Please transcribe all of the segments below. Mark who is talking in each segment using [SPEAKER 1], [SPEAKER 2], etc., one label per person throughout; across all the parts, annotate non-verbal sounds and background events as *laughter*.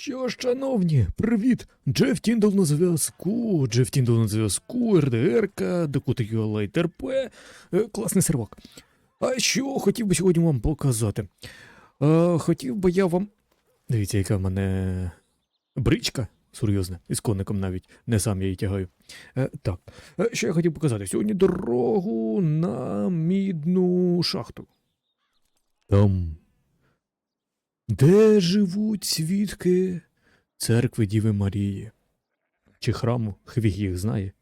[SPEAKER 1] Що ж, шановні, привіт! Джеф Тіндал на зв'язку, Джеф Тіндал на зв'язку, РДРК, Лайт РП, е, класний сервак. А що хотів би сьогодні вам показати? Е, хотів би я вам. Дивіться, яка в мене бричка. Серйозно, із коником навіть, не сам я її тягаю. Е, так, е, що я хотів показати? Сьогодні дорогу на мідну шахту. Там де живуть свідки церкви Діви Марії? Чи храму? Хвіг їх знає.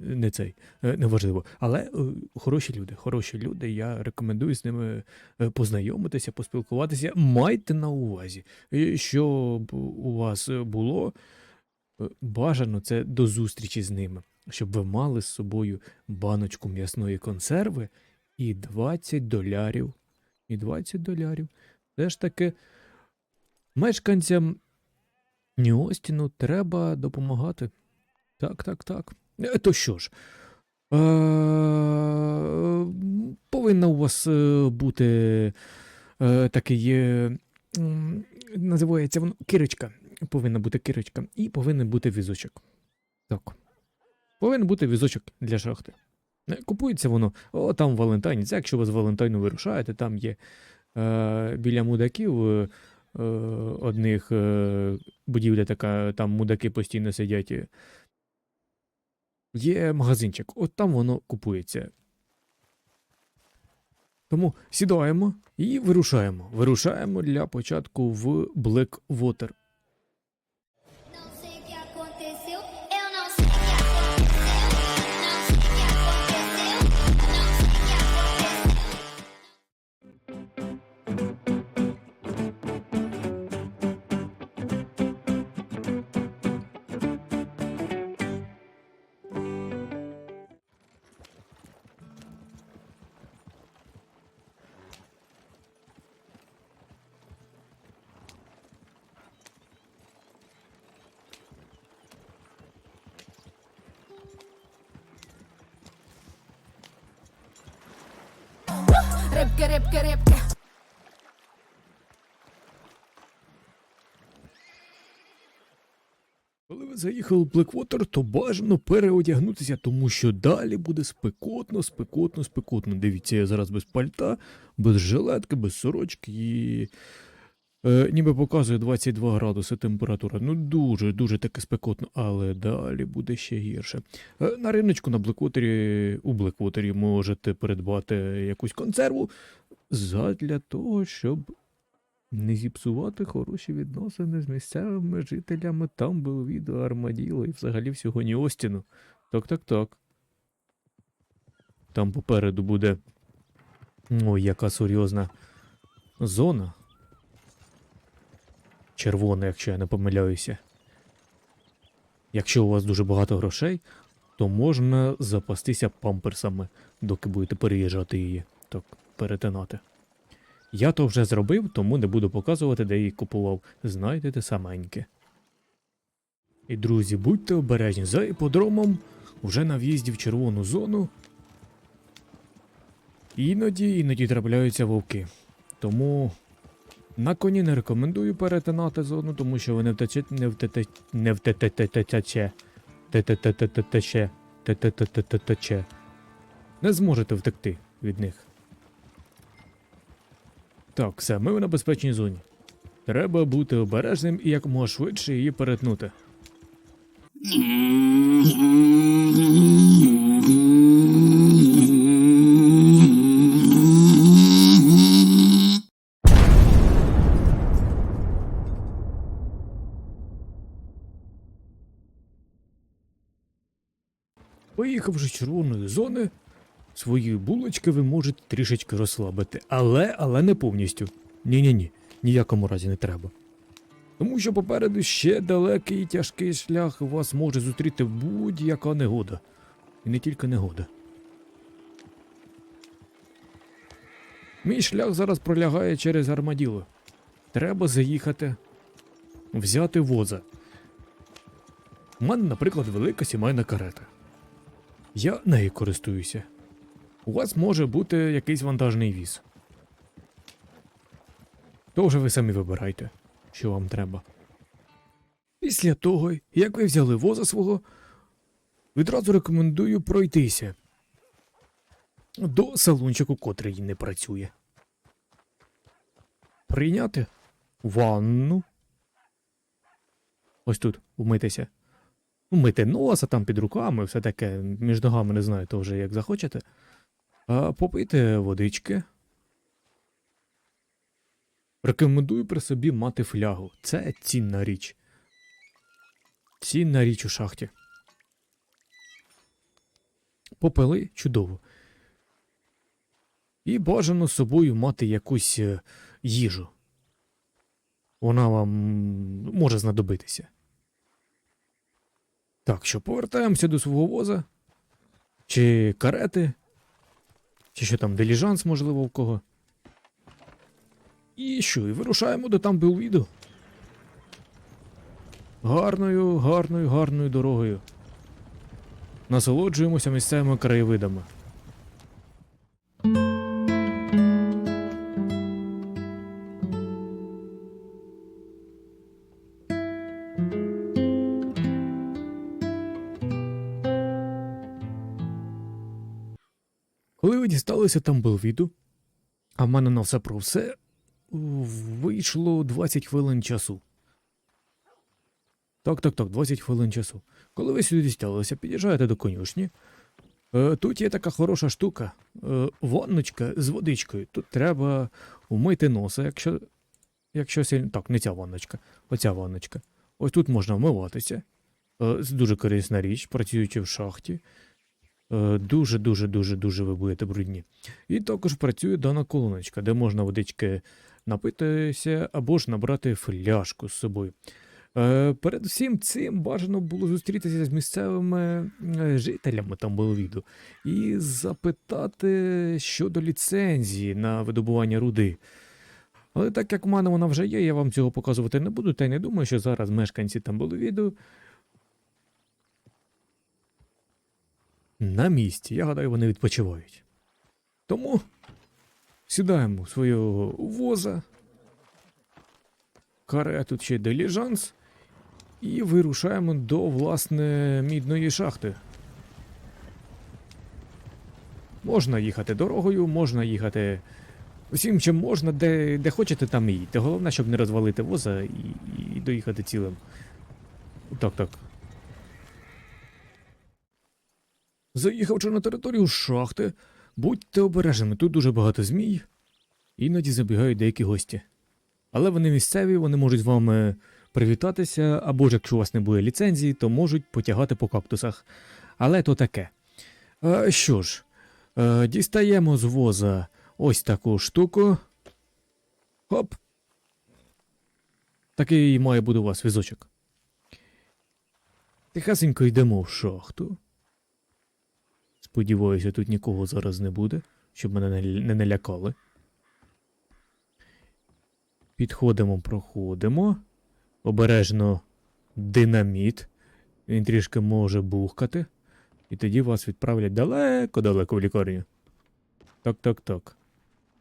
[SPEAKER 1] Не цей, е, неважливо. Але е, хороші люди, хороші люди. Я рекомендую з ними е, познайомитися, поспілкуватися. Майте на увазі, щоб у вас було бажано це до зустрічі з ними, щоб ви мали з собою баночку м'ясної консерви і 20 долярів. І 20 долярів. Все ж таки, мешканцям Нью-Остіну треба допомагати. Так, так, так. Е, То що ж, е, повинна у вас е, бути е, такий, е, називається воно кирочка. Повинна бути кирочка. І повинен бути візочок. Так. Повинен бути візочок для шахти. Е, Купується воно, о, там Валентайн. Це якщо ви з Валентайну вирушаєте, там є біля мудаків е, е, одних е, будівля така, там мудаки постійно сидять. е. Є магазинчик, от там воно купується. Тому сідаємо і вирушаємо. Вирушаємо для початку в Блеквотер.
[SPEAKER 2] Рибки, рибки, рибки.
[SPEAKER 1] Коли ви заїхали в Блеквотер, то бажано переодягнутися, тому що далі буде спекотно, спекотно, спекотно. Дивіться, я зараз без пальта, без жилетки, без сорочки і. Е, ніби показує 22 градуси температура. Ну дуже, дуже таки спекотно, але далі буде ще гірше. Е, на риночку на Блеквотері, у Блеквотері можете придбати якусь консерву задля того, щоб не зіпсувати хороші відносини з місцевими жителями там було відео Армаділо і взагалі всього Ніостіну. Так, так, так. Там попереду буде. Ой, яка серйозна зона. Червона, якщо я не помиляюся. Якщо у вас дуже багато грошей, то можна запастися памперсами, доки будете переїжджати її. Так, перетинати. Я то вже зробив, тому не буду показувати, де її купував. Знайдете саменьке. І, друзі, будьте обережні за іподромом, уже на в'їзді в червону зону. Іноді, іноді трапляються вовки. Тому на коні не рекомендую перетинати зону, тому що ви не втечете, не втете, не втете-те-те-те-че. Те-те-те-те-те-че. Те-те-те-те-те-че. Не зможете втекти від них. Так, все, ми на безпечній зоні. Треба бути обережним і якомога швидше її перетнути. *laughs* Поїхавши з червоної зони, свої булочки ви можете трішечки розслабити, але, але не повністю. Ні-ні-ні, ніякому разі не треба. Тому що попереду ще далекий і тяжкий шлях вас може зустріти будь-яка негода. І не тільки негода. Мій шлях зараз пролягає через армаділо. Треба заїхати, взяти воза. У мене, наприклад, велика сімейна карета. Я нею користуюся. У вас може бути якийсь вантажний віз. То вже ви самі вибирайте, що вам треба. Після того, як ви взяли воза свого, відразу рекомендую пройтися до салончику, котрий не працює. Прийняти ванну. Ось тут вмитися. Вмити носа там під руками, все таке, між ногами не знаю, то вже як захочете. А попийте водички. Рекомендую при собі мати флягу. Це цінна річ. Цінна річ у шахті. Попили чудово. І бажано з собою мати якусь е, їжу. Вона вам може знадобитися. Так що повертаємося до свого воза. Чи карети, чи що там, деліжанс, можливо, в кого. І що, і вирушаємо до там Белвіду. Гарною, гарною, гарною дорогою. Насолоджуємося місцевими краєвидами. Коли ви дісталися Тамбелвіду, а в мене на все про все вийшло 20 хвилин часу. Так, так, так, 20 хвилин часу. Коли ви сюди дісталися, під'їжджаєте до конюшні. Е, тут є така хороша штука. Е, ванночка з водичкою. Тут треба умити носа, якщо. Якщо сильно. Так, не ця ванночка, оця ванночка. Ось тут можна вмиватися. Е, це дуже корисна річ, працюючи в шахті. Е, Дуже, дуже, ви будете брудні. І також працює дана колоночка, де можна водички напитися або ж набрати фляжку з собою. Е, перед всім цим бажано було зустрітися з місцевими е, жителями Тамбелвіду і запитати щодо ліцензії на видобування руди. Але так як в мене вона вже є, я вам цього показувати не буду, та й не думаю, що зараз мешканці Тамбелвіду на місці. Я гадаю, вони відпочивають. Тому сідаємо в свого воза, каре тут ще деліжанс, і вирушаємо до власне мідної шахти. Можна їхати дорогою, можна їхати всім, чим можна, де, де хочете, там і їдьте. Головне, щоб не розвалити воза і, і доїхати цілим. Так, так. Заїхавши на територію шахти, будьте обережними, тут дуже багато змій. Іноді забігають деякі гості. Але вони місцеві, вони можуть з вами привітатися, або ж якщо у вас не буде ліцензії, то можуть потягати по кактусах. Але то таке. Е, що ж, е, дістаємо з воза ось таку штуку. Хоп. Такий має бути у вас візочок. Тихасенько йдемо в шахту. Сподіваюся, тут нікого зараз не буде, щоб мене не, налякали. Підходимо, проходимо. Обережно динаміт. Він трішки може бухкати. І тоді вас відправлять далеко-далеко в лікарню. Так, так, так.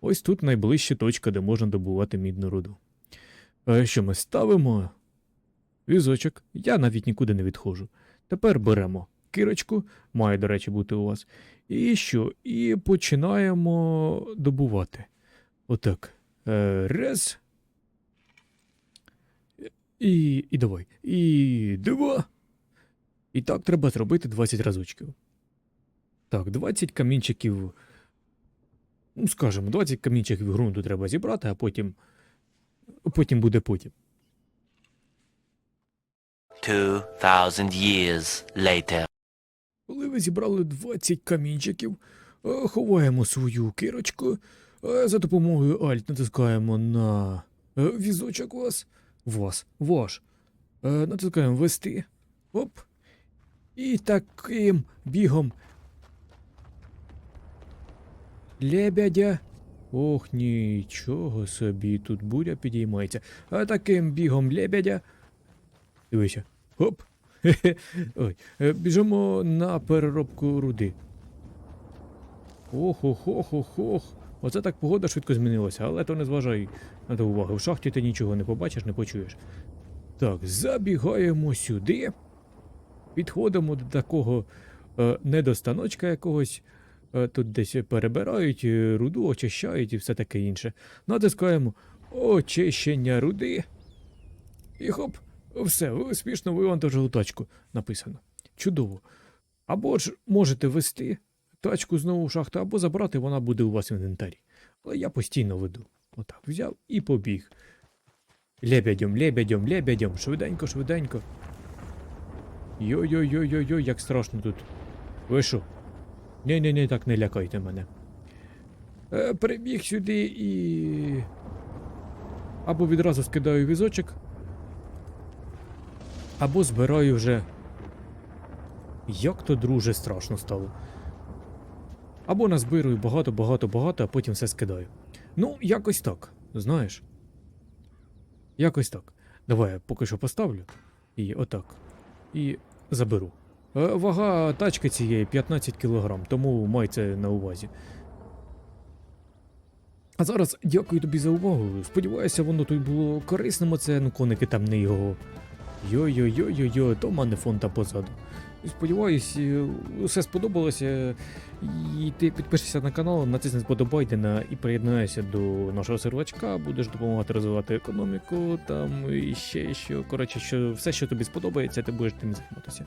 [SPEAKER 1] Ось тут найближча точка, де можна добувати мідну руду. А що ми ставимо? Візочок. Я навіть нікуди не відходжу. Тепер беремо кирочку, має, до речі, бути у вас. І що? І починаємо добувати. Отак. Е, Раз. І, і давай. І два. І так треба зробити 20 разочків. Так, 20 камінчиків. Ну, скажімо, 20 камінчиків ґрунту треба зібрати, а потім. Потім буде потім.
[SPEAKER 3] 2,000 years later.
[SPEAKER 1] Коли ви зібрали 20 камінчиків, е, ховаємо свою кирочку, е, за допомогою Alt натискаємо на е, візочок вас, вас, ваш. Натискаємо вести. Оп. І таким бігом. Лебедя. Ох, нічого собі, тут буря підіймається. А таким бігом лебедя. Дивися. Оп. *laughs* Ой, е, біжимо на переробку руди. Ох, ох, ох, ох, ох. Оце так погода швидко змінилася, але то не зважай на то уваги. В шахті ти нічого не побачиш, не почуєш. Так, забігаємо сюди. Підходимо до такого е, недостаночка якогось. Е, тут десь перебирають е, руду, очищають і все таке інше. Натискаємо очищення руди. І хоп, все, ви успішно вивантажили тачку. Написано. Чудово. Або ж можете вести тачку знову в шахту, або забрати, вона буде у вас в інвентарі. Але я постійно веду. Отак, взяв і побіг. Лебедем, лебедем, лебедем, швиденько, швиденько. Йой-йой-йой-йой-йой, як страшно тут. Ви що? Ні-ні-ні, так не лякайте мене. Е, прибіг сюди і. Або відразу скидаю візочок, або збираю вже. Як то, друже, страшно стало. Або назбирую багато, багато, багато, а потім все скидаю. Ну, якось так, знаєш. Якось так. Давай поки що поставлю. І отак. І заберу. Е, Вага тачки цієї 15 кг, тому май це на увазі. А зараз дякую тобі за увагу. Сподіваюся, воно тут було корисним, оце, ну коники там не його. Йо-йо-йо-йо-йо, то в мене фонта позаду. Сподіваюсь, е, все сподобалося. І ти підпишешся на канал, натисни сподобайки на і приєднайся до нашого сервачка, будеш допомагати розвивати економіку, там і ще що. Коротше, що все, що тобі сподобається, ти будеш тим займатися.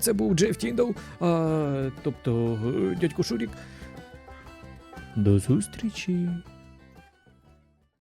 [SPEAKER 1] Це був Джеф Тіндал, а, тобто е, дядько Шурік. До зустрічі!